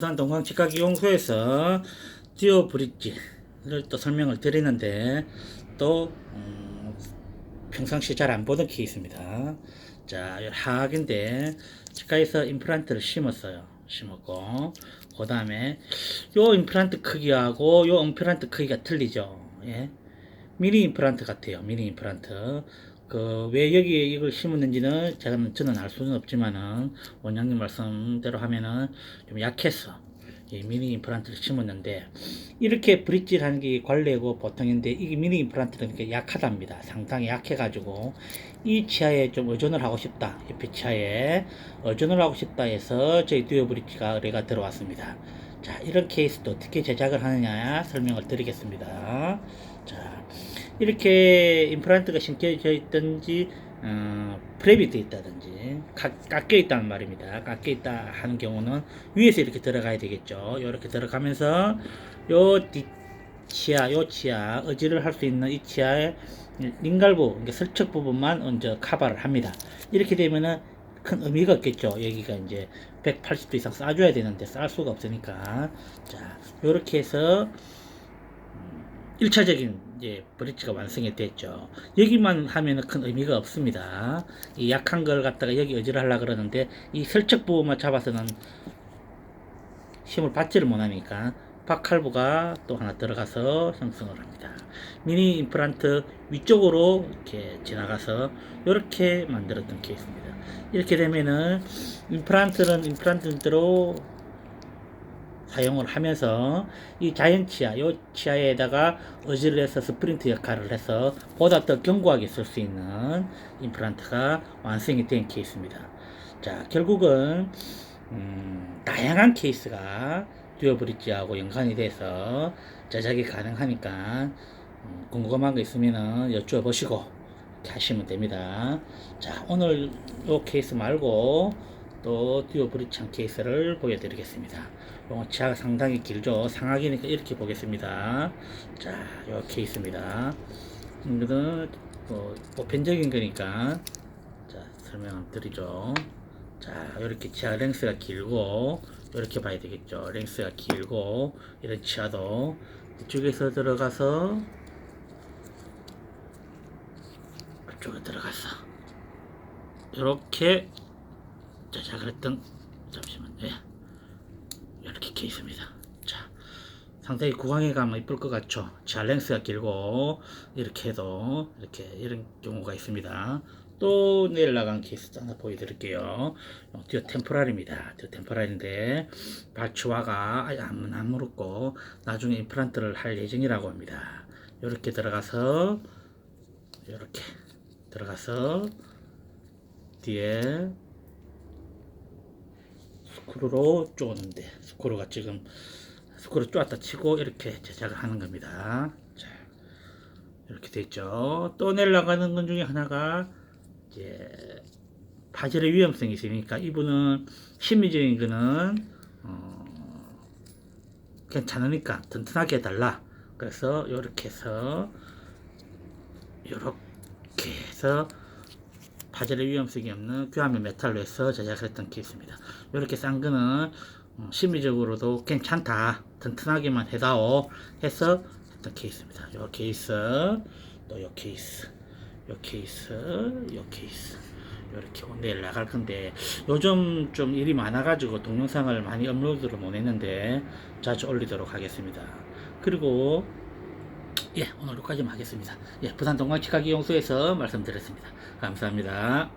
부산 동광치과기용소에서 듀오 브릿지를 또 설명을 드리는데 또 음, 평상시 잘 안 보던 케이스입니다. 자, 이 하악인데 치과에서 임플란트를 심었어요. 심었고 그 다음에 요 임플란트 크기하고 요 임플란트 크기가 틀리죠. 예. 미니 임플란트 같아요. 미니 임플란트. 그 왜 여기에 이걸 심었는지는 제가 저는 알 수는 없지만은 원장님 말씀대로 하면은 좀 약해서 이 미니 임플란트를 심었는데 이렇게 브릿지를 하는 게 관례고 보통인데 이게 미니 임플란트는 약하답니다. 상당히 약해가지고 이 치아에 좀 의존을 하고 싶다. 옆에 치아에 의존을 하고 싶다 해서 저희 듀오 브릿지가 의뢰가 들어왔습니다. 자 이런 케이스도 어떻게 제작을 하느냐 설명을 드리겠습니다. 자 이렇게 임플란트가 심겨져 있든지 어, 프랩이 돼 있다든지 가- 깎여 있다는 말입니다. 깎여 있다 하는 경우는 위에서 이렇게 들어가야 되겠죠. 이렇게 들어가면서 요 뒷 치아, 요 치아, 의지를 할 수 있는 이 치아의 링갈부, 그러니까 설척 부분만 먼저 커버를 합니다. 이렇게 되면은 큰 의미가 없겠죠. 여기가 이제 180도 이상 쏴줘야 되는데 쌀 수가 없으니까. 자, 요렇게 해서 1차적인 이제 브릿지가 완성이 됐죠. 여기만 하면은 큰 의미가 없습니다. 이 약한 걸 갖다가 여기 의지를 하려 그러는데 이 설척 부분만 잡아서는 힘을 받지를 못하니까 박칼부가 또 하나 들어가서 형성을 합니다. 미니 임플란트 위쪽으로 이렇게 지나가서 이렇게 만들었던 케이스입니다. 이렇게 되면은 임플란트는 임플란트대로 사용을 하면서 이 자연 치아, 요 치아에다가 의지를 해서 스프린트 역할을 해서 보다 더 견고하게 쓸 수 있는 임플란트가 완성이 된 케이스입니다. 자, 결국은 음, 다양한 케이스가 듀오 브릿지하고 연관이 돼서 제작이 가능하니까 음, 궁금한 거 있으면은 이렇게 하시면 됩니다. 자, 오늘 요 케이스 말고 또 듀오 브릿지 한 케이스를 보여드리겠습니다. 요 치아가 상당히 길죠. 상하기니까 이렇게 보겠습니다. 자, 요 케이스입니다. 이거는 뭐 보편적인 거니까 자 설명 드리죠. 자, 이렇게 치아 랭스가 길고 이렇게 봐야 되겠죠. 랭스가 길고 이런 치아도 이쪽에서 들어가서 이쪽에 들어가서 이렇게 제작을 했던 잠시만 예 이렇게 케이스입니다. 자 상당히 구강에 가면 이쁠 것 같죠. 자 랭스가 길고 이렇게 해도 이렇게 이런 경우가 있습니다. 또 내일 나간 케이스 하나 보여드릴게요. 어, 듀오 템포랄입니다. 듀오 템포랄인데 발치화가 아예 안, 안 무릎고 나중에 임플란트를 할 예정이라고 합니다. 이렇게 들어가서 이렇게 들어가서 뒤에 스크루로 쪼는데 스크루가 지금 스크루 쪼았다 치고 이렇게 제작을 하는 겁니다. 자, 이렇게 됐죠. 또 내려가는 것 중에 하나가 이제 파절의 위험성이 있으니까 이분은 심리적인 거는 어, 괜찮으니까 튼튼하게 해달라. 그래서 이렇게 해서 이렇게 해서 파절의 위험성이 없는 교환면 메탈로 해서 제작을 했던 케이스입니다. 이렇게 싼 거는 어, 심리적으로도 괜찮다. 튼튼하게만 해다오 해서 했던 케이스입니다. 요 케이스, 또 요 케이스, 요 케이스, 요 케이스. 이렇게 내일 나갈 건데 요즘 좀 일이 많아가지고 동영상을 많이 업로드를 못 했는데 자주 올리도록 하겠습니다. 그리고 예 오늘 여기까지만 하겠습니다. 예 부산 동광치과기용소에서 말씀드렸습니다. 감사합니다.